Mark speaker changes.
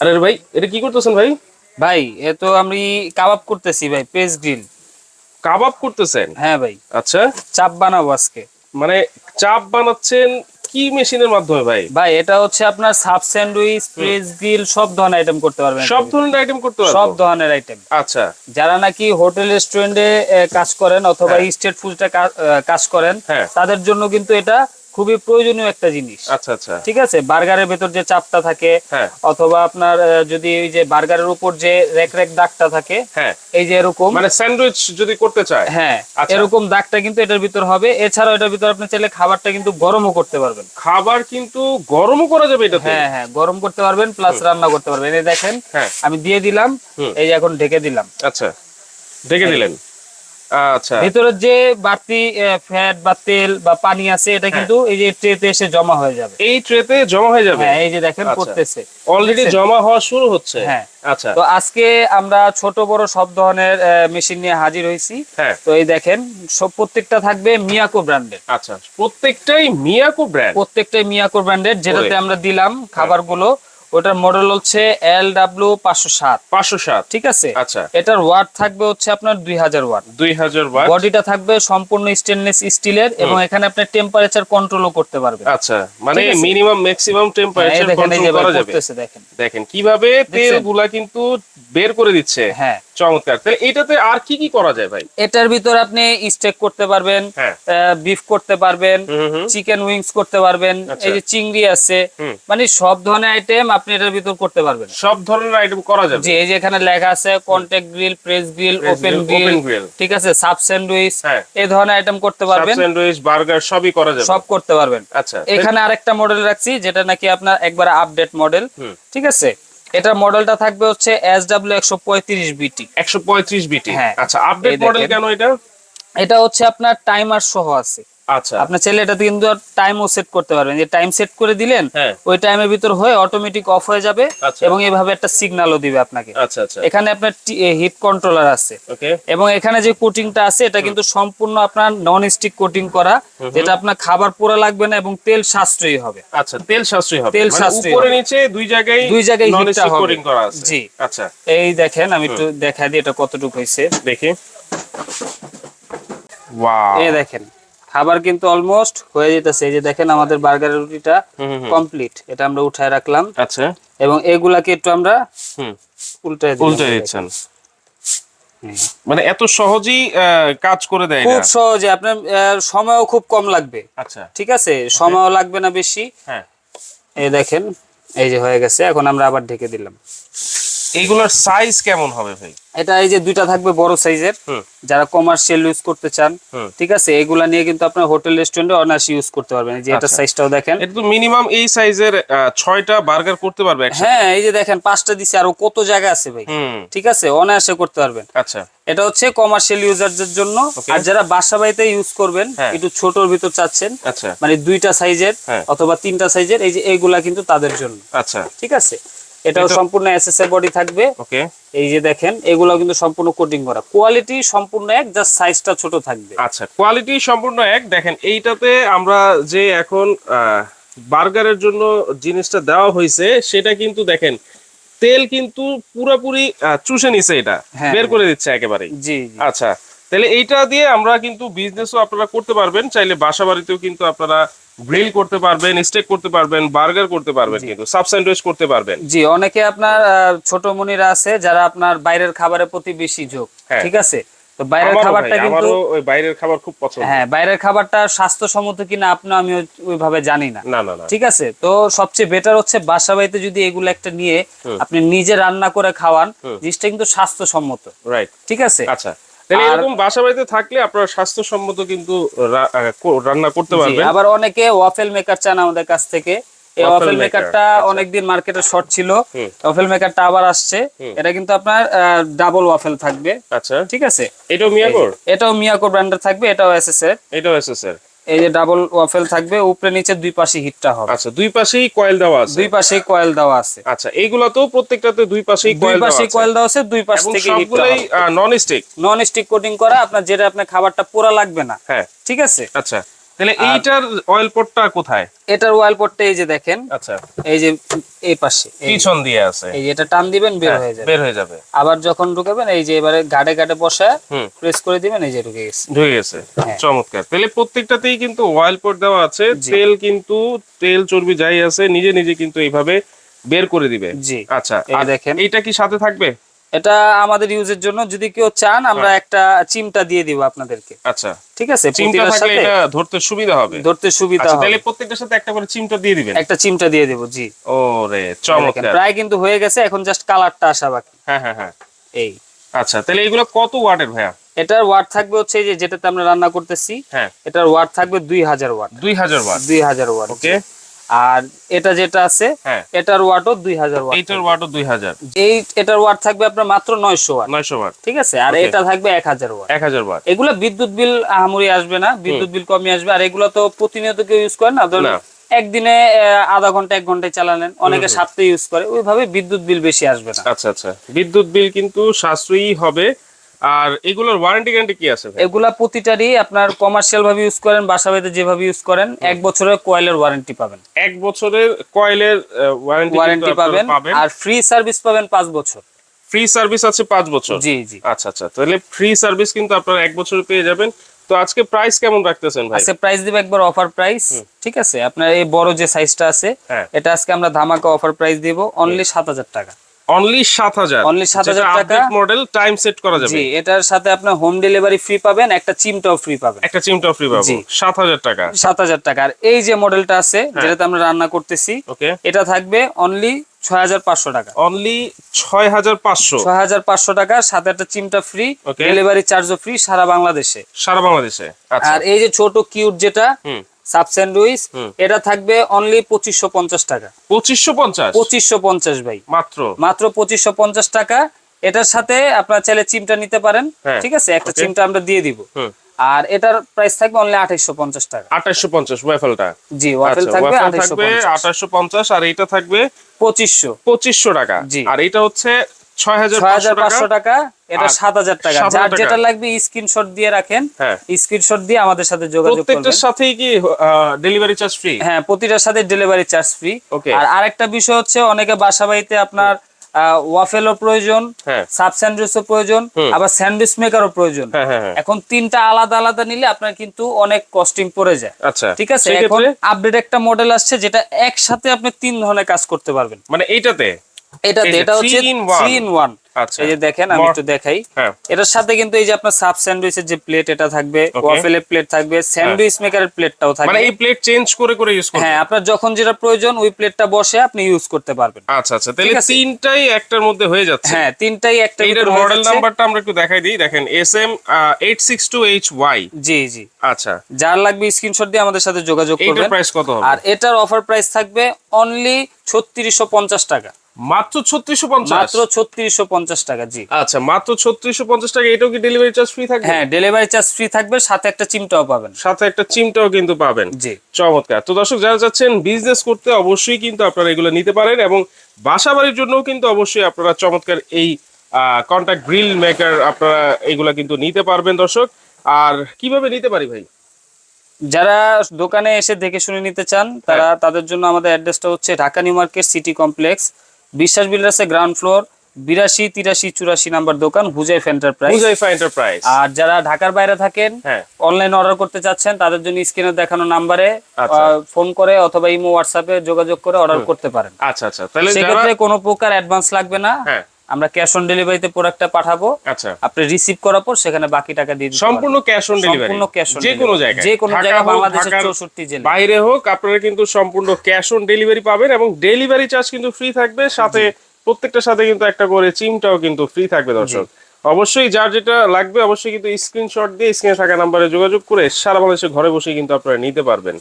Speaker 1: আরে ভাই এটা কি করতেছেন ভাই?
Speaker 2: ভাই এ তো আমি কাবাব করতেছি ভাই পেস গ্রিল।
Speaker 1: কাবাব করতেছেন?
Speaker 2: হ্যাঁ ভাই।
Speaker 1: আচ্ছা।
Speaker 2: চাপ বানাবো আজকে।
Speaker 1: মানে চাপ বানাচ্ছেন কি মেশিনের মাধ্যমে ভাই?
Speaker 2: ভাই এটা হচ্ছে আপনার সাব স্যান্ডউইচ পেস গ্রিল সব ধরনের আইটেম করতে পারবেন
Speaker 1: সব ধরনের আইটেম করতে পারব?
Speaker 2: সব ধরনের আইটেম
Speaker 1: আচ্ছা।
Speaker 2: যারা নাকি হোটেল রেস্টুরেন্টে কাজ করেন অথবা
Speaker 1: হ্যাঁ।
Speaker 2: স্টেট ফুডে কাজ করেন
Speaker 1: হ্যাঁ।
Speaker 2: তাদের জন্য কিন্তু এটা খুবই প্রয়োজনীয় একটা জিনিস।
Speaker 1: আচ্ছা আচ্ছা।
Speaker 2: ঠিক আছে? বার্গারের ভেতর যে চাপটা থাকে
Speaker 1: হ্যাঁ।
Speaker 2: অথবা আপনার যদি ওই যে বার্গারের উপর যে রেক রেক দাগটা থাকে
Speaker 1: হ্যাঁ।
Speaker 2: এই যে এরকম
Speaker 1: মানে স্যান্ডউইচ যদি করতে চায়।
Speaker 2: হ্যাঁ
Speaker 1: আচ্ছা।
Speaker 2: এরকম দাগটা কিন্তু এটার ভিতর হবে। এছাড়াও এটার ভিতর আপনি চাইলে খাবারটা কিন্তু গরমও করতে পারবেন।
Speaker 1: খাবার কিন্তু গরমও করা যাবে এটাতে?
Speaker 2: হ্যাঁ হ্যাঁ গরম করতে পারবেন প্লাস রান্না করতে পারবেন। এই দেখেন
Speaker 1: হ্যাঁ।
Speaker 2: আমি দিয়ে দিলাম। এই যে এখন ঢেকে দিলাম।
Speaker 1: আচ্ছা। ঢেকে দিলেন। আচ্ছা।
Speaker 2: ভিতরের যে বাড়তি ফ্যাট বা তেল বা পানি আছে এটা কিন্তু এই যে ট্রেতে এসে জমা হয়ে যাবে।
Speaker 1: এই ট্রেতে জমা হয়ে যাবে?
Speaker 2: হ্যাঁ এই যে দেখেন
Speaker 1: আচ্ছা।
Speaker 2: করতেছে।
Speaker 1: অলরেডি জমা হওয়া শুরু হচ্ছে?
Speaker 2: হ্যাঁ।
Speaker 1: আচ্ছা।
Speaker 2: তো আজকে আমরা ছোট বড় সব ধরনের মেশিন নিয়ে হাজির হয়েছি।
Speaker 1: হ্যাঁ।
Speaker 2: তো এই দেখেন সব প্রত্যেকটা থাকবে মিয়াকো ব্র্যান্ডের
Speaker 1: আচ্ছা। প্রত্যেকটাই মিয়াকো ব্র্যান্ড
Speaker 2: প্রত্যেকটাই মিয়াকো ব্র্যান্ডের যেটাতে আমরা দিলাম খাবারগুলো। ওটার মডেল হচ্ছে এল ডাব্লিউ পাঁচশো সাত।
Speaker 1: পাঁচশো সাত।
Speaker 2: ঠিক আছে?
Speaker 1: আচ্ছা।
Speaker 2: এটার ওয়াট থাকবে হচ্ছে আপনার দুই হাজার ওয়াট
Speaker 1: দুই হাজার ওয়াট
Speaker 2: বডিটা থাকবে সম্পূর্ণ স্টেনলেস স্টিলের এবং এখানে আপনি টেম্পারেচার কন্ট্রোলও করতে পারবেন।
Speaker 1: আচ্ছা মানে মিনিমাম ম্যাক্সিমাম টেম্পারেচার কন্ট্রোল করা যাবে।
Speaker 2: দেখেন।
Speaker 1: দেখেন কীভাবে
Speaker 2: তেলগুলা
Speaker 1: গুলা কিন্তু বের করে দিচ্ছে।
Speaker 2: হ্যাঁ।
Speaker 1: চমৎকার। তাহলে এটাতে আর কি কি করা যায় ভাই?
Speaker 2: এটার ভিতর আপনি স্টেক করতে পারবেন
Speaker 1: হ্যাঁ।
Speaker 2: বিফ করতে পারবেন চিকেন উইংস করতে পারবেন
Speaker 1: আচ্ছা।
Speaker 2: এই যে চিংড়ি আছে মানে সব ধরনের আইটেম আপনি এটার ভিতর করতে পারবেন।
Speaker 1: সব ধরনের আইটেম করা যাবে।
Speaker 2: যে এই যে এখানে লেখা আছে contact grill press grill open grill ঠিক আছে সাব স্যান্ডউইচ
Speaker 1: হ্যাঁ।
Speaker 2: এই ধরনের আইটেম করতে পারবেন।
Speaker 1: স্যান্ডউইচ বার্গার সবই করা যাবে।
Speaker 2: সব করতে পারবেন।
Speaker 1: আচ্ছা।
Speaker 2: এখানে আরেকটা মডেল রাখছি যেটা নাকি আপনার একবার আপডেট মডেল। ঠিক আছে? এটার মডেলটা থাকবে হচ্ছে এস ডাব্লিউ একশো পঁয়ত্রিশ বিটি
Speaker 1: একশো পঁয়ত্রিশ বিটি
Speaker 2: হ্যাঁ।
Speaker 1: আচ্ছা আপডেট মডেল কেন এটা?
Speaker 2: এটা হচ্ছে আপনার টাইমার সহ আছে।
Speaker 1: আচ্ছা।
Speaker 2: আপনার ছেলে এটাতে কিন্তু টাইমও সেট করতে পারবেন। যে টাইম সেট করে দিলেন
Speaker 1: হ্যাঁ।
Speaker 2: ওই টাইমের ভিতর হয়ে অটোমেটিক অফ হয়ে যাবে
Speaker 1: আচ্ছা।
Speaker 2: এবং এভাবে একটা সিগন্যালও দিবে আপনাকে।
Speaker 1: আচ্ছা আচ্ছা।
Speaker 2: এখানে আপনার হিট কন্ট্রোলার আছে।
Speaker 1: ওকে
Speaker 2: এবং এখানে যে কোটিংটা আছে এটা কিন্তু সম্পূর্ণ আপনার নন স্টিক কোটিং করা যেটা আপনার খাবার পোড়া লাগবে না এবং তেল সাশ্রয়ী হবে।
Speaker 1: আচ্ছা তেল সাশ্রয়ী হবে।
Speaker 2: তেল
Speaker 1: মানে
Speaker 2: সাশ্রয়ী
Speaker 1: উপরে নিচে দুই জায়গায়
Speaker 2: দুই জায়গায় হিটটা হবে।
Speaker 1: কোটিং করা আছে।
Speaker 2: জি।
Speaker 1: আচ্ছা।
Speaker 2: এই দেখেন আমি একটু দেখা দিই এটা কতটুকু হয়েছে।
Speaker 1: দেখি। ওয়াও
Speaker 2: এই দেখেন। খাবার কিন্তু অলমোস্ট হয়ে যেতেছে। এই যে দেখেন আমাদের বার্গারের রুটিটা। কমপ্লিট এটা আমরা উঠায় রাখলাম।
Speaker 1: আচ্ছা।
Speaker 2: এবং এগুলাকে একটু আমরা
Speaker 1: হুম।
Speaker 2: উল্টায়।
Speaker 1: উল্টে দিচ্ছেন। মানে এত সহজেই কাজ করে দেয়
Speaker 2: খুব সহজে। আপনার সময়ও খুব কম লাগবে।
Speaker 1: আচ্ছা।
Speaker 2: ঠিক আছে? সময়ও লাগবে না বেশি।
Speaker 1: হ্যাঁ।
Speaker 2: এই দেখেন এই যে হয়ে গেছে। এখন আমরা আবার ঢেকে দিলাম।
Speaker 1: এইগুলোর সাইজ কেমন হবে ভাই?
Speaker 2: এটা এই যে দুইটা থাকবে বড় সাইজের যারা কমার্শিয়াল ইউজ করতে চান ঠিক আছে? এগুলা নিয়ে কিন্তু আপনার হোটেল রেস্টুরেন্টে অনায়াসে ইউজ করতে পারবেন। এই যে এটা
Speaker 1: আচ্ছা।
Speaker 2: সাইজটাও দেখেন।
Speaker 1: এটা তো মিনিমাম এই সাইজের ছয়টা বার্গার করতে পারবে
Speaker 2: হ্যাঁ এই যে দেখেন পাঁচটা দিছে আরও কত জায়গা আছে ভাই? ঠিক আছে? অনায়াসে করতে পারবেন।
Speaker 1: আচ্ছা।
Speaker 2: এটা হচ্ছে কমার্শিয়াল ইউজারদের জন্য। আর যারা বাসা বাড়িতে ইউজ করবেন
Speaker 1: হ্যাঁ।
Speaker 2: একটু ছোটর ভিতর চাচ্ছেন
Speaker 1: আচ্ছা।
Speaker 2: মানে দুইটা সাইজের
Speaker 1: হ্যাঁ।
Speaker 2: অথবা তিনটা সাইজের এই যে এইগুলা কিন্তু তাদের জন্য।
Speaker 1: আচ্ছা।
Speaker 2: ঠিক আছে? এটাও সম্পূর্ণ এসএসএ বডি থাকবে।
Speaker 1: ওকে
Speaker 2: এই যে দেখেন এগুলো কিন্তু সম্পূর্ণ কোটিং করা। কোয়ালিটি সম্পূর্ণ এক জাস্ট সাইজটা ছোট থাকবে।
Speaker 1: আচ্ছা কোয়ালিটি সম্পূর্ণ এক। দেখেন এইটাতে আমরা যে এখন বার্গারের জন্য জিনিসটা দেওয়া হয়েছে সেটা কিন্তু দেখেন তেল কিন্তু পুরোপুরি চুষে নিছে এটা।
Speaker 2: হ্যাঁ,
Speaker 1: বের
Speaker 2: হ্যাঁ।
Speaker 1: করে দিচ্ছে একেবারেই।
Speaker 2: জি জি।
Speaker 1: আচ্ছা তাহলে এইটা দিয়ে আমরা কিন্তু বিজনেসও আপনারা করতে পারবেন। চাইলে বাসা বাড়িতেও কিন্তু আপনারা গ্রিল করতে পারবেন স্টেক করতে পারবেন বার্গার করতে পারবেন কিন্তু সাব স্যান্ডউইচ করতে পারবেন।
Speaker 2: জি অনেকে আপনার ছোট মনিরা আছে যারা আপনার বাইরের খাবারের প্রতি বেশি ঝোঁক
Speaker 1: হ্যাঁ।
Speaker 2: ঠিক আছে? তো বাইরের খাবারটা কিন্তু
Speaker 1: আমারও ওই বাইরের খাবার খুব পছন্দ।
Speaker 2: হ্যাঁ বাইরের খাবারটা স্বাস্থ্যসম্মত কিনা আপনি আমি ওই- ওইভাবে জানি না।
Speaker 1: না না না।
Speaker 2: ঠিক আছে? তো সবচেয়ে বেটার হচ্ছে বাসা বাড়িতে যদি এগুলো একটা নিয়ে আপনি নিজে রান্না করে খাওয়ান জিনিসটা কিন্তু স্বাস্থ্যসম্মত।
Speaker 1: রাইট
Speaker 2: ঠিক আছে?
Speaker 1: আচ্ছা। তাহলে এরকম বাসা বাড়িতে থাকলে আপনারা স্বাস্থ্যসম্মত কিন্তু রান্না করতে পারবেন।
Speaker 2: আবার অনেকে ওয়াফেল মেকার চান আমাদের কাছ থেকে। এই ওয়াফেল মেকারটা
Speaker 1: আচ্ছা।
Speaker 2: অনেকদিন মার্কেটে শর্ট ছিল। ওয়াফেল মেকারটা আবার আসছে। এটা কিন্তু আপনার ডাবল ওয়াফেল থাকবে।
Speaker 1: আচ্ছা।
Speaker 2: ঠিক আছে?
Speaker 1: এটাও মিয়াকোর
Speaker 2: এটাও মিয়াকোর ব্র্যান্ডের থাকবে এটাও এসএসএর
Speaker 1: এটাও এসএস এর
Speaker 2: এই যে ডাবল ওয়াফেল থাকবে উপরে নিচে দুই পাশে হিটটা হবে।
Speaker 1: আচ্ছা দুই পাশেই কয়েল দেওয়া আছে।
Speaker 2: দুই পাশেই কয়েল দেওয়া আছে।
Speaker 1: আচ্ছা এইগুলা তো প্রত্যেকটাতে দুই পাশেই
Speaker 2: দুই
Speaker 1: কয়েল দেওয়া আছে
Speaker 2: পাশেই
Speaker 1: পাশে
Speaker 2: কয়েল দেওয়া আছে দুই পাশ থেকে হিট
Speaker 1: সবগুলাই non stick
Speaker 2: non stick coating করা আপনার যেটা আপনার খাবারটা পোড়া লাগবে না।
Speaker 1: হ্যাঁ।
Speaker 2: ঠিক আছে?
Speaker 1: আচ্ছা। তাহলে এইটার অয়েল পটটা কোথায়?
Speaker 2: এটার ওয়াল পটটা এই যে দেখেন
Speaker 1: আচ্ছা।
Speaker 2: এই যে এই পাশে
Speaker 1: পিছন দিয়ে আছে।
Speaker 2: এই যে এটা টান দিবেন বের
Speaker 1: হ্যাঁ,
Speaker 2: হয়ে যাবে।
Speaker 1: বের হয়ে যাবে।
Speaker 2: আবার যখন ঢুকাবেন এই যে এবারে গাড়ে গাড়ে বসে প্রেস করে দিবেন এই যে ঢুকে গেছে।
Speaker 1: ঢুকে গেছে।
Speaker 2: হ্যাঁ।
Speaker 1: চমৎকার। তাহলে প্রত্যেকটাতেই কিন্তু অয়েল পট দেওয়া আছে। তেল কিন্তু তেল চর্বি যাই আছে নিজে নিজে কিন্তু এইভাবে বের করে দিবে।
Speaker 2: জি।
Speaker 1: আচ্ছা
Speaker 2: দেখেন।
Speaker 1: এইটা কি সাথে থাকবে?
Speaker 2: এটা আমাদের ইউজের জন্য। যদি কেউ চান আমরা। একটা চিমটা দিয়ে দিব আপনাদেরকে।
Speaker 1: আচ্ছা।
Speaker 2: ঠিক আছে?
Speaker 1: চিমটা থাকলে
Speaker 2: সাথে
Speaker 1: এটা ধরতে সুবিধা হবে।
Speaker 2: ধরতে সুবিধা
Speaker 1: আচ্ছা
Speaker 2: হবে।
Speaker 1: তাহলে প্রত্যেকটার সাথে একটা করে চিমটা দিয়ে দিবেন।
Speaker 2: একটা চিমটা দিয়ে দেবো জি।
Speaker 1: ওরে চমৎকার।
Speaker 2: প্রায় কিন্তু হয়ে গেছে এখন জাস্ট কালারটা আসা বাকি।
Speaker 1: হ্যাঁ হ্যাঁ হ্যাঁ।
Speaker 2: এই।
Speaker 1: আচ্ছা তাহলে এগুলো কত ওয়াটের ভাইয়া?
Speaker 2: এটার ওয়াট থাকবে হচ্ছে এই যে যেটাতে আমরা রান্না করতেছি
Speaker 1: হ্যাঁ।
Speaker 2: এটার ওয়াট থাকবে দুই হাজার ওয়াট।
Speaker 1: দুই হাজার ওয়াট।
Speaker 2: দুই হাজার ওয়াট
Speaker 1: ওকে
Speaker 2: আর এটা যেটা আছে
Speaker 1: হ্যাঁ।
Speaker 2: এটার ওয়াটও দুই হাজার ওয়াট
Speaker 1: এইটার ওয়াটও দুই হাজার।
Speaker 2: এই এটার ওয়াট থাকবে আপনার মাত্র নয়শো ওয়াট।
Speaker 1: নয়শো ওয়াট।
Speaker 2: ঠিক আছে? আর এটা থাকবে এক হাজার ওয়াট।
Speaker 1: এক হাজার ওয়াট।
Speaker 2: এগুলো বিদ্যুৎ বিল আহামরি আসবে না বিদ্যুৎ বিল কমই আসবে। আর এগুলো তো প্রতিনিয়ত কেউ ইউজ করে না? একদিনে আধা ঘণ্টা এক ঘন্টায় চালালেন অনেকে সপ্তাহে ইউজ করে। ওইভাবে বিদ্যুৎ বিল বেশি আসবে না।
Speaker 1: আচ্ছা আচ্ছা। বিদ্যুৎ বিল কিন্তু সাশ্রয়ী হবে আর এগুলোর ওয়ারেন্টি গ্যারান্টি কি আছে ভাই?
Speaker 2: এগুলা প্রতিটারই আপনার কমার্শিয়াল ভাবে ইউজ করেন বাসা বাড়িতে যেভাবে ইউজ করেন এক বছরের কয়েলের ওয়ারেন্টি পাবেন।
Speaker 1: এক বছরের কয়েলের ওয়ারেন্টি
Speaker 2: পাবেন আর ফ্রি সার্ভিস পাবেন পাঁচ বছর।
Speaker 1: ফ্রি সার্ভিস আছে পাঁচ বছর?
Speaker 2: জি জি।
Speaker 1: আচ্ছা আচ্ছা তাহলে ফ্রি সার্ভিস কিন্তু আপনারা এক বছর পেয়ে যাবেন। তো আজকে প্রাইস কেমন রাখতেছেন ভাই?
Speaker 2: আজকে প্রাইস দিবে একবার অফার প্রাইস ঠিক আছে? আপনার এই বড় যে সাইজটা আছে
Speaker 1: হ্যাঁ।
Speaker 2: এটা আজকে আমরা ধামাকা অফার প্রাইস দিব অনলি সাত হাজার টাকা।
Speaker 1: অনলি সাত হাজার।
Speaker 2: Only 7,000 টাকা।
Speaker 1: মডেল টাইম সেট করা যাবে।
Speaker 2: জি এটার সাথে আপনার হোম ডেলিভারি ফ্রি পাবেন একটা চিমটাও ফ্রি পাবেন।
Speaker 1: একটা চিমটা ফ্রি পাবো।
Speaker 2: জি।
Speaker 1: সাত হাজার টাকা।
Speaker 2: সাত হাজার টাকা। আর এই যে মডেলটা আছে
Speaker 1: হ্যাঁ।
Speaker 2: যেটাতে আমরা রান্না করতেছি এটা থাকবে অনলি ছয় হাজার পাঁচশো টাকা।
Speaker 1: অনলি ছয় হাজার পাঁচশো।
Speaker 2: ছয় হাজার পাঁচশো টাকা সাথে একটা চিমটা ফ্রি. ডেলিভারি চার্জও ফ্রি সারা বাংলাদেশে।
Speaker 1: সারা বাংলাদেশে। আচ্ছা।
Speaker 2: আর এই যে ছোট কিউট যেটা
Speaker 1: হুম।
Speaker 2: সাব স্যান্ডউইচ এটা থাকবে অনলি পঁচিশশো পঞ্চাশ টাকা।
Speaker 1: পঁচিশশো পঞ্চাশ?
Speaker 2: পঁচিশশো পঞ্চাশ ভাই।
Speaker 1: মাত্র?
Speaker 2: মাত্র পঁচিশশো পঞ্চাশ টাকা। এটার সাথে আপনার চাইলে চিমটা নিতে পারেন
Speaker 1: হ্যাঁ,
Speaker 2: ঠিক আছে? একটা চিমটা আমরা দিয়ে দিব। আর এটার প্রাইস থাকবে অনলি আঠাইশো পঞ্চাশ টাকা।
Speaker 1: আঠাশশো পঞ্চাশ ওয়েফেলটা
Speaker 2: জি ওয়াফেল
Speaker 1: আচ্ছা
Speaker 2: থাকবে
Speaker 1: ওয়েফেল
Speaker 2: আঠাইশো
Speaker 1: থাকবে আঠাশশো পঞ্চাশ আর এইটা থাকবে
Speaker 2: পঁচিশশো।
Speaker 1: পঁচিশশো টাকা।
Speaker 2: জি।
Speaker 1: আর এইটা হচ্ছে ছয় হাজার
Speaker 2: ছয় হাজার পাঁচশো টাকা এটা
Speaker 1: আর
Speaker 2: সাত হাজার টাকা। যার যেটা লাগবে স্ক্রিনশট দিয়ে রাখেন
Speaker 1: হ্যাঁ।
Speaker 2: স্ক্রিনশট দিয়ে আমাদের সাথে যোগাযোগ করবেন।
Speaker 1: প্রত্যেকটার সাথেই কি ডেলিভারি চার্জ ফ্রি
Speaker 2: হ্যাঁ প্রতিটার সাথে ডেলিভারি চার্জ ফ্রি আর আরেকটা বিষয় হচ্ছে অনেকে বাসা বাড়িতে আপনার ওয়াফেলও প্রয়োজন
Speaker 1: হ্যাঁ।
Speaker 2: সাব স্যান্ডউইচও প্রয়োজন আবার স্যান্ডউইচ মেকারও প্রয়োজন।
Speaker 1: হ্যাঁ হ্যাঁ হ্যাঁ।
Speaker 2: এখন তিনটা আলাদা আলাদা নিলে আপনার কিন্তু অনেক কস্টিং পড়ে যায়।
Speaker 1: আচ্ছা
Speaker 2: ঠিক আছে? এখন আপডেট একটা মডেল আসছে যেটা একসাথে আপনি তিন ধরনের কাজ করতে পারবেন।
Speaker 1: মানে এইটাতে?
Speaker 2: এটা এটা হচ্ছে
Speaker 1: three in one।
Speaker 2: Three in one
Speaker 1: আচ্ছা।
Speaker 2: এই যে দেখেন আমি একটু দেখাই।
Speaker 1: হ্যাঁ।
Speaker 2: এটার সাথে কিন্তু এই যে আপনার সাব স্যান্ডউইচের যে প্লেট এটা থাকবে. ওয়াফেলের প্লেট থাকবে স্যান্ডউইচ মেকারের প্লেটটাও
Speaker 1: মানে
Speaker 2: থাকবে
Speaker 1: এই প্লেট চেঞ্জ করে করে ইউজ করবে
Speaker 2: হ্যাঁ আপনার যখন যেটা প্রয়োজন ওই প্লেটটা বসে আপনি ইউজ করতে পারবেন।
Speaker 1: আচ্ছা আচ্ছা। তাহলে তিনটাই একটার মধ্যে হয়ে যাচ্ছে।
Speaker 2: হ্যাঁ তিনটাই একটা ভিতরে
Speaker 1: মডেল। নাম্বারটা আমরা একটু দেখাই দিই। দেখেন S M eight six two H Y
Speaker 2: G G.
Speaker 1: আচ্ছা।
Speaker 2: যার লাগবে স্ক্রিনশট দিয়ে আমাদের সাথে যোগাযোগ করবেন।
Speaker 1: প্রাইস কত হবে?
Speaker 2: আর এটার অফার প্রাইস থাকবে অনলি ছত্রিশশো পঞ্চাশ টাকা।
Speaker 1: মাত্র ছত্রিশশো পঞ্চাশ।
Speaker 2: মাত্র ছত্রিশশো পঞ্চাশ টাকা জি।
Speaker 1: আচ্ছা মাত্র ছত্রিশশো পঞ্চাশ টাকা এটাও কি ডেলিভারি চার্জ ফ্রি থাকবে?
Speaker 2: হ্যাঁ ডেলিভারি চার্জ ফ্রি থাকবে সাথে একটা চিমটাও পাবেন।
Speaker 1: সাথে একটা চিমটাও কিন্তু পাবেন।
Speaker 2: জি।
Speaker 1: চমৎকার। তো দর্শক যারা চাচ্ছেন বিজনেস করতে অবশ্যই কিন্তু আপনারা এগুলো নিতে পারেন এবং বাসা বাড়ির জন্যও কিন্তু অবশ্যই আপনারা চমৎকার এই কন্ট্যাক্ট গ্রিল মেকার আপনারা এগুলা কিন্তু নিতে পারবেন দর্শক। আর কীভাবে নিতে পারি ভাই?
Speaker 2: যারা দোকানে এসে দেখে শুনে নিতে চান তারা তাদের জন্য আমাদের অ্যাড্রেসটা হচ্ছে Dhaka new market city complex Biswas বিল্ডার্সের ground floor বিরাশি তিরাশি চুরাশি নাম্বার দোকান হুজাইফ এন্টারপ্রাইজ
Speaker 1: হুজাইফা এন্টারপ্রাইজ
Speaker 2: আর যারা ঢাকার বাইরে থাকেন
Speaker 1: হ্যাঁ।
Speaker 2: অনলাইন অর্ডার করতে চাচ্ছেন তাদের জন্য স্ক্রিনে দেখানো নাম্বারে
Speaker 1: আচ্ছা।
Speaker 2: ফোন করে অথবা ইমো হোয়াটসঅ্যাপে যোগাযোগ করে অর্ডার করতে পারেন।
Speaker 1: আচ্ছা আচ্ছা। তাহলে
Speaker 2: সেক্ষেত্রে কোনো প্রকার অ্যাডভান্স লাগবে না।
Speaker 1: হ্যাঁ।
Speaker 2: আমরা ক্যাশ অন ডেলিভারিতে প্রোডাক্টটা পাঠাবো।
Speaker 1: আচ্ছা।
Speaker 2: আপনি রিসিভ করার পর সেখানে বাকি টাকা দিয়ে
Speaker 1: সম্পূর্ণ ক্যাশ অন ডেলিভারি
Speaker 2: সম্পূর্ণ ক্যাশ অন
Speaker 1: যে কোনো জায়গায়?
Speaker 2: যে কোনো
Speaker 1: ঢাকা
Speaker 2: জায়গায় বাংলাদেশের
Speaker 1: ঢাকার
Speaker 2: চৌষট্টি জেলা।
Speaker 1: বাইরে হোক আপনারা কিন্তু সম্পূর্ণ ক্যাশ অন ডেলিভারি পাবেন এবং ডেলিভারি চার্জ কিন্তু ফ্রি থাকবে। সাথে প্রত্যেকটার সাথে কিন্তু একটা করে চিমটাও কিন্তু ফ্রি থাকবে দর্শক। অবশ্যই যার যেটা লাগবে অবশ্যই কিন্তু স্ক্রিনশট দিয়ে স্ক্রিনে থাকা নাম্বারে যোগাযোগ করে সারা বাংলাদেশে ঘরে বসে কিন্তু আপনারা নিতে পারবেন।